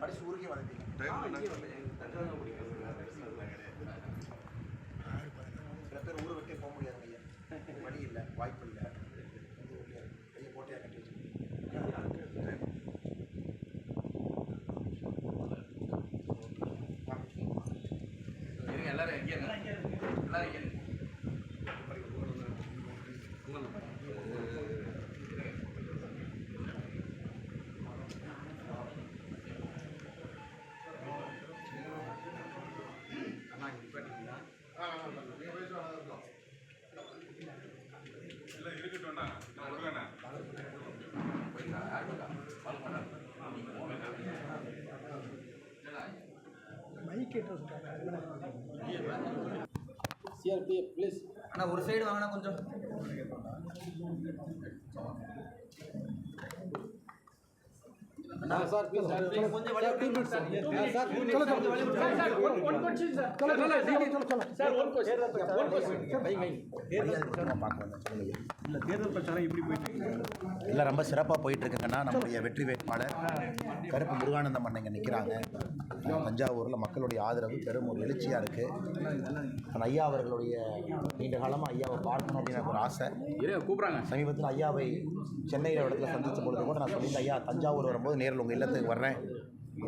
அடிச்சு ஊருக்கே வளர்ப்பீங்க சில பேர் ஊரை விட்டே போக முடியாது ஐயா. வழி இல்லை வாய்ப்பு இல்லை. எல்லாம் இருக்கட்டும்ண்ணா நான் விடுவேண்ணா சிஆர்பிஎஃப் ப்ளீஸ் அண்ணா ஒரு சைடு வாங்கினா கொஞ்சம் சார் ப்ளீஸ் கொஞ்சம் வழி விட்டுருங்க சார். சார் கொஞ்சம் வழி விட்டுருங்க. பார்க்க வந்தேன் சொல்லுங்க இல்லை தேர்தல் பிரச்சாரம் எப்படி போயிட்டு இருக்கு? எல்லாம் ரொம்ப சிறப்பாக போயிட்டு இருக்குங்கன்னா நம்முடைய வெற்றி வேட்பாளர் கருப்பு முருகானந்தம் அண்ணன் இங்கே நிற்கிறாங்க தஞ்சாவூரில் மக்களுடைய ஆதரவு பெரும் ஒரு எழுச்சியாக இருக்குது ஐயா அவர்களுடைய நீண்ட காலமாக ஐயாவை பார்க்கணும் அப்படின்னு ஒரு ஆசை. கூப்பிட்றாங்க. சமீபத்தில் ஐயாவை சென்னையில் இடத்துல சந்தித்த பொழுது கூட நான் சொல்லியிருந்தேன் ஐயா தஞ்சாவூர் வரும்போது நேரில் உங்கள் இல்லத்துக்கு வர்றேன்.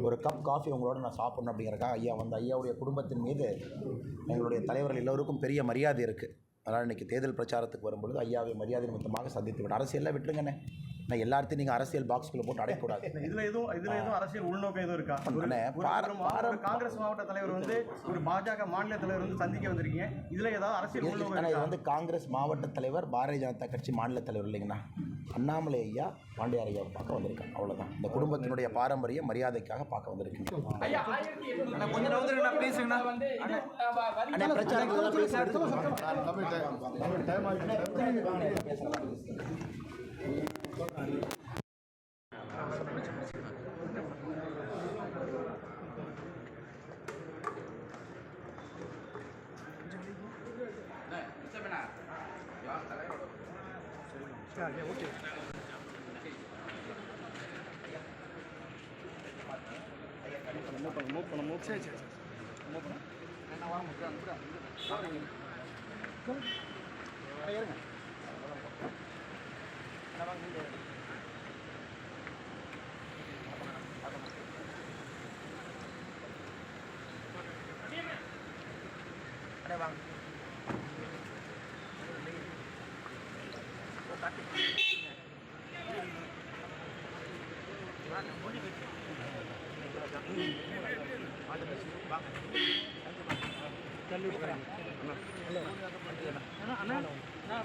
ஒரு கப் காஃபி உங்களோட நான் சாப்பிடணும் அப்படிங்கிறக்காக ஐயா வந்து ஐயாவுடைய குடும்பத்தின் மீது எங்களுடைய தலைவர்கள் எல்லோருக்கும் பெரிய மரியாதை இருக்குது அதனால் இன்றைக்கி தேர்தல் பிரச்சாரத்துக்கு வரும்பொழுது ஐயாவை மரியாதை நிமித்தமாக சந்தித்து விட. அரசியலில் விட்டுருங்கண்ணே. நான் எல்லாத்தையும் நீங்கள் அரசியல் பாக்ஸ்குள்ளே போட்டு அடையக்கூடாது. இதுல எதுவும் இதுல எதுவும் அரசியல் உள்நோக்கம் எதுவும் இருக்கா? காங்கிரஸ் மாவட்ட தலைவர் வந்து ஒரு பாஜக மாநில தலைவர் வந்து சந்திக்க வந்திருக்கீங்க. இதுல ஏதாவது அரசியல் ஆனால் இது வந்து காங்கிரஸ் மாவட்ட தலைவர் பாரதிய ஜனதா கட்சி மாநில தலைவர் இல்லைங்கண்ணா. அண்ணாமலை ஐயா பாண்டியார் ஐயாவை பார்க்க வந்திருக்கேன் அவ்வளோதான் இந்த குடும்பத்தினுடைய பாரம்பரிய மரியாதைக்காக பார்க்க வந்திருக்கேன் அண்ணா ஓகே மூவ் பண்ண மூவ் பண்ண மூவ் சரி சரி மூவ் பண்ண என்ன வர முடியும் அனுப்புகிறேன் இருங்க என்ன வாங்க Ada bang. batik. Mana boleh gitu. Ada Nah,